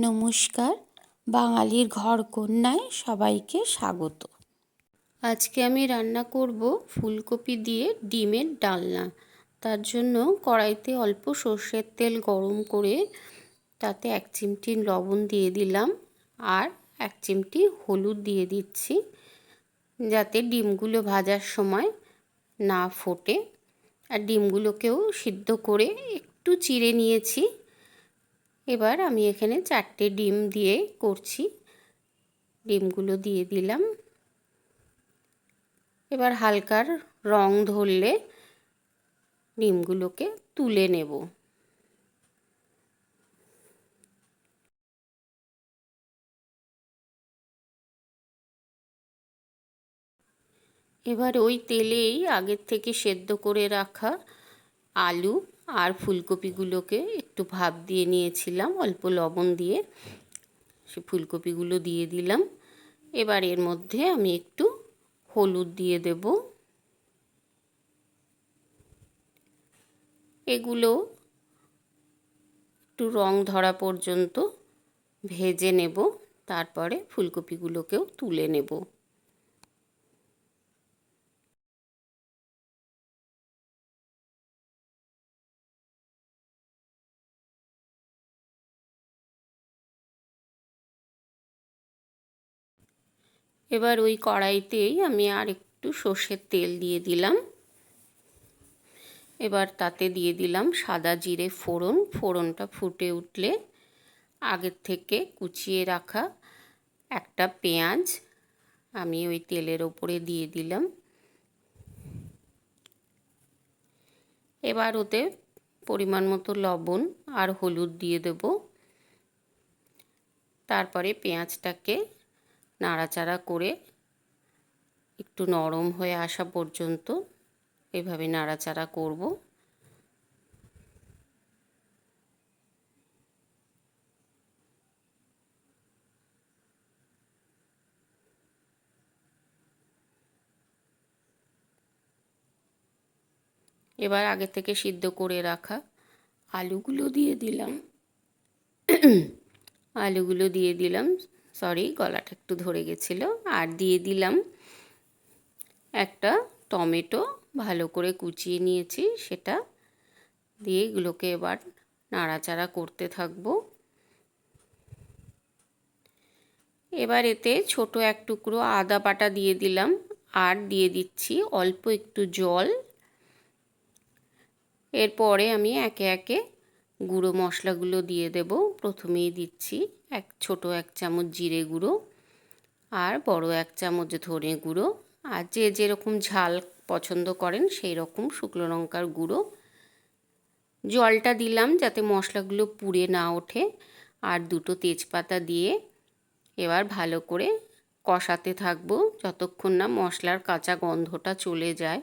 নমস্কার। বাঙালির ঘর কন্যায় সবাইকে স্বাগত। আজকে আমি রান্না করব ফুলকপি দিয়ে ডিমের ডালনা। তার জন্য কড়াইতে অল্প সর্ষের তেল গরম করে তাতে এক চিমটি লবণ দিয়ে দিলাম আর এক চিমটি হলুদ দিয়ে দিচ্ছি যাতে ডিমগুলো ভাজার সময় না ফোটে। আর ডিমগুলোকেও সিদ্ধ করে একটু চিড়ে নিয়েছি। এবার আমি এখানে চারটে ডিম দিয়ে করছি। ডিমগুলো দিয়ে দিলাম। এবার হালকার রং ধরলে ডিমগুলোকে তুলে নেব। এবার ওই তেলেই আগের থেকে সেদ্ধ করে রাখা আলু আর ফুলকপিগুলোকে একটু ভাপ দিয়ে নিয়েছিলাম, অল্প লবণ দিয়ে। সে ফুলকপিগুলো দিয়ে দিলাম। এবার এর মধ্যে আমি একটু হলুদ দিয়ে দেব। এগুলো একটু রং ধরা পর্যন্ত ভেজে নেব, তারপরে ফুলকপিগুলোকেও তুলে নেব। এবার ওই কড়াইতেই আমি আর একটু সর্ষের তেল দিয়ে দিলাম। এবার তাতে দিয়ে দিলাম সাদা জিরে ফোড়ন। ফোড়নটা ফুটে উঠলে আগের থেকে কুচিয়ে রাখা একটা পেঁয়াজ আমি ওই তেলের ওপরে দিয়ে দিলাম। এবার ওতে পরিমাণ মতো লবণ আর হলুদ দিয়ে দেব। তারপরে পেঁয়াজটাকে নাড়াচাড়া করে একটু নরম হয়ে আসা পর্যন্ত এভাবে নাড়াচাড়া করব। এবার আগে থেকে সিদ্ধ করে রাখা আলুগুলো দিয়ে দিলাম। আলুগুলো দিয়ে দিলাম। সরি, গলাটা একটু ধরে গেছিল। আর দিয়ে দিলাম একটা টমেটো ভালো করে কুচিয়ে নিয়েছি সেটা। দিয়ে এগুলোকে এবার নাড়াচাড়া করতে থাকব। এবার এতে ছোট এক টুকরো আদা বাটা দিয়ে দিলাম। আর দিয়ে দিচ্ছি অল্প একটু জল। এরপরে আমি একে একে গুঁড়ো মশলাগুলো দিয়ে দেব। প্রথমেই দিচ্ছি এক, ছোট এক চামচ জিরে গুঁড়ো আর বড় এক চামচ ধনে গুঁড়ো। আর যে যেরকম ঝাল পছন্দ করেন সেই রকম শুকনো লঙ্কার গুঁড়ো। জলটা দিলাম যাতে মশলাগুলো পুড়ে না ওঠে। আর দুটো তেজপাতা দিয়ে এবার ভালো করে কষাতে থাকব যতক্ষণ না মশলার কাঁচা গন্ধটা চলে যায়।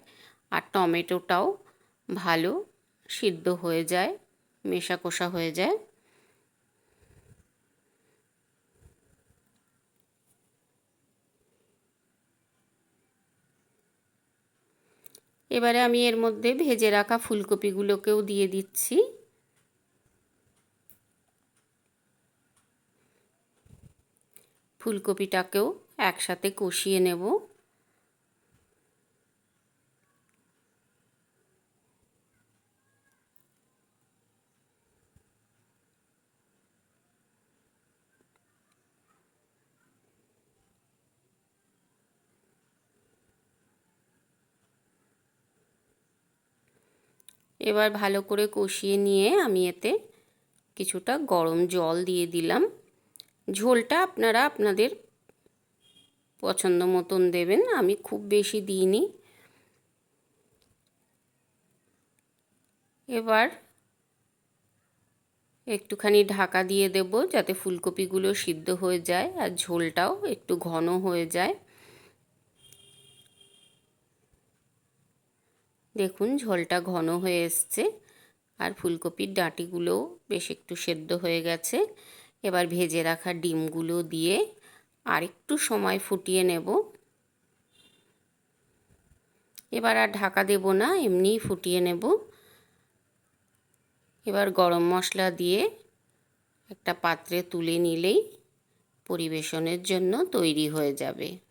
আর টমেটোটাও ভালো সিদ্ধ হয়ে যায়। মেশা কষা হয়ে যায়। এবারে আমি এর মধ্যে ভেজে রাখা ফুলকপিগুলোকেও দিয়ে দিচ্ছি। ফুলকপিটাকেও একসাথে কষিয়ে নেব। এবার ভালো করে কষিয়ে নিয়ে আমি এতে কিছুটা গরম জল দিয়ে দিলাম। ঝোলটা আপনারা আপনাদের পছন্দ মতন দেবেন, আমি খুব বেশি দিইনি। এবার একটুখানি ঢাকা দিয়ে দেব যাতে ফুলকপিগুলো সিদ্ধ হয়ে যায় আর ঝোলটাও একটু ঘন হয়ে যায়। দেখুন, ঝোলটা ঘন হয়ে এসছে আর ফুলকপির ডাঁটিগুলোও বেশ একটু সেদ্ধ হয়ে গেছে। এবার ভেজে রাখা ডিমগুলো দিয়ে আর একটু সময় ফুটিয়ে নেব। এবার আর ঢাকা দেব না, এমনিই ফুটিয়ে নেব। এবার গরম মশলা দিয়ে একটা পাত্রে তুলে নিলেই পরিবেশনের জন্য তৈরি হয়ে যাবে।